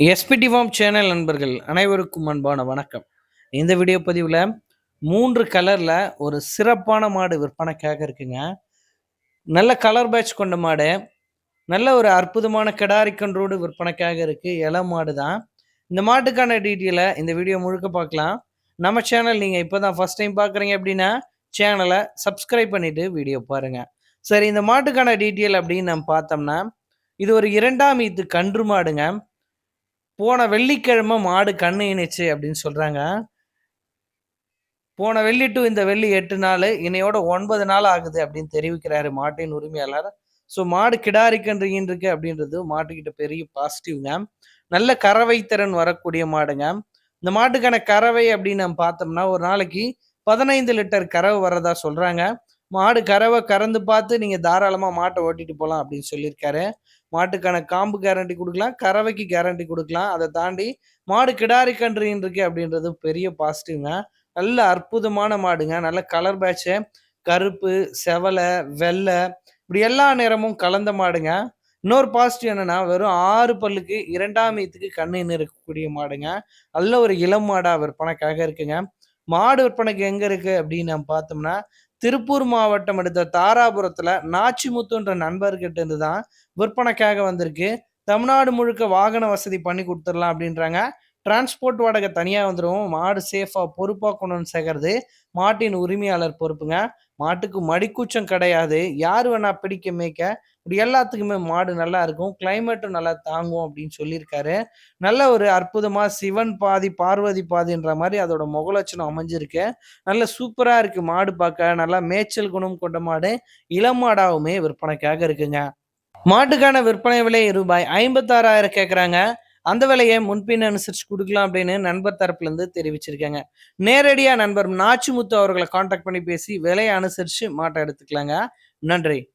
SPD form channel நண்பர்கள் அனைவருக்கும் அன்பான வணக்கம். இந்த வீடியோ பதிவில் மூன்று கலரில் ஒரு சிறப்பான மாடு விற்பனைக்காக இருக்குங்க. நல்ல கலர் பேட்ச் கொண்ட மாடு நல்ல ஒரு அற்புதமான கிடாரி கன்றோடு விற்பனைக்காக இருக்குது இள மாடு தான் இந்த மாட்டுக்கான டீட்டெயிலை இந்த வீடியோ முழுக்க பார்க்கலாம். நம்ம சேனல் நீங்கள் இப்போ தான் ஃபஸ்ட் டைம் பார்க்குறீங்க அப்படின்னா சேனலை சப்ஸ்கிரைப் பண்ணிவிட்டு வீடியோ பாருங்கள் சரி இந்த மாட்டுக்கான டீட்டெயில் அப்படின்னு நம்ம பார்த்தோம்னா இது ஒரு இரண்டாம் இது கன்று மாடுங்க. போன வெள்ளிக்கிழமை மாடு கண்ணு இணைச்சு அப்படின்னு சொல்கிறாங்க போன வெள்ளி டு இந்த வெள்ளி எட்டு நாள் இணையோட ஒன்பது நாள் ஆகுது அப்படின்னு தெரிவிக்கிறாரு மாட்டின் உரிமையாளர். ஸோ மாடு கிடாரி இருக்கு அப்படின்றது மாட்டுக்கிட்ட பெரிய பாசிட்டிவ்ங்க நல்ல கறவை திறன் வரக்கூடிய மாடுங்க. இந்த மாட்டுக்கான கறவை அப்படின்னு நம்ம பார்த்தோம்னா ஒரு நாளைக்கு பதினைந்து லிட்டர் கறவை வரதா சொல்கிறாங்க மாடு கறவை கறந்து பார்த்து நீங்கள் தாராளமாக மாட்டை ஓட்டிட்டு போகலாம் அப்படின்னு சொல்லியிருக்காரு. மாட்டுக்கான காம்பு கேரண்டி கொடுக்கலாம் கறவைக்கு கேரண்டி கொடுக்கலாம். அதை தாண்டி மாடு கிடாரி கன்றுன்னு இருக்கு அப்படின்றது பெரிய பாசிட்டிவ்ங்க நல்ல அற்புதமான மாடுங்க. நல்ல கலர் பேட்சு கருப்பு செவலை வெள்ளை இப்படி எல்லா நேரமும் கலந்த மாடுங்க. இன்னொரு பாசிட்டிவ் என்னன்னா வெறும் ஆறு பல்லுக்கு இரண்டாம் ஈத்துக்கு கண்ணு இருக்கக்கூடிய மாடுங்க. நல்ல ஒரு இளம் மாடாக விற்பனைக்காக இருக்குங்க. மாடு விற்பனைக்கு எங்க இருக்கு அப்படின்னு நம்ம பார்த்தோம்னா திருப்பூர் மாவட்டம் எடுத்த தாராபுரத்துல நாச்சிமுத்துன்ற நண்பர்கிட்ட இருந்து தான் விற்பனைக்காக வந்திருக்கு. தமிழ்நாடு முழுக்க வாகன வசதி பண்ணி கொடுத்துடலாம் அப்படின்றாங்க. டிரான்ஸ்போர்ட் வாடகை தனியாக வந்துடும் மாடு சேஃபாக பொறுப்பாக கொண்டு வந்து சேர்க்கறது மாட்டின் உரிமையாளர் பொறுப்புங்க. மாட்டுக்கு மடிக்கூச்சம் கிடையாது. யார் வேணா பிடிக்க மேய்க்க. இப்படி எல்லாத்துக்குமே மாடு நல்லா இருக்கும். கிளைமேட்டும் நல்லா தாங்கும் அப்படின்னு சொல்லியிருக்காரு. நல்ல ஒரு அற்புதமாக சிவன் பாதி பார்வதி பாதின்ற மாதிரி அதோட முகலட்சணம் அமைஞ்சிருக்கு. நல்ல சூப்பராக இருக்கு மாடு பார்க்க. நல்லா மேய்ச்சல் குணம் கொண்ட மாடு. இளம் விற்பனைக்காக இருக்குங்க. மாட்டுக்கான விற்பனை விலை ரூபாய் ஐம்பத்தாறாயிரம் கேட்குறாங்க அந்த விலையை முன்பின் அனுசரிச்சு கொடுக்கலாம் அப்படின்னு நண்பர் தரப்புல இருந்து தெரிவிச்சிருக்காங்க. நேரடியா நண்பர் நாச்சிமுத்து அவர்களை காண்டாக்ட் பண்ணி பேசி விலையை அனுசரிச்சு மாட்டை எடுத்துக்கலாங்க. நன்றி.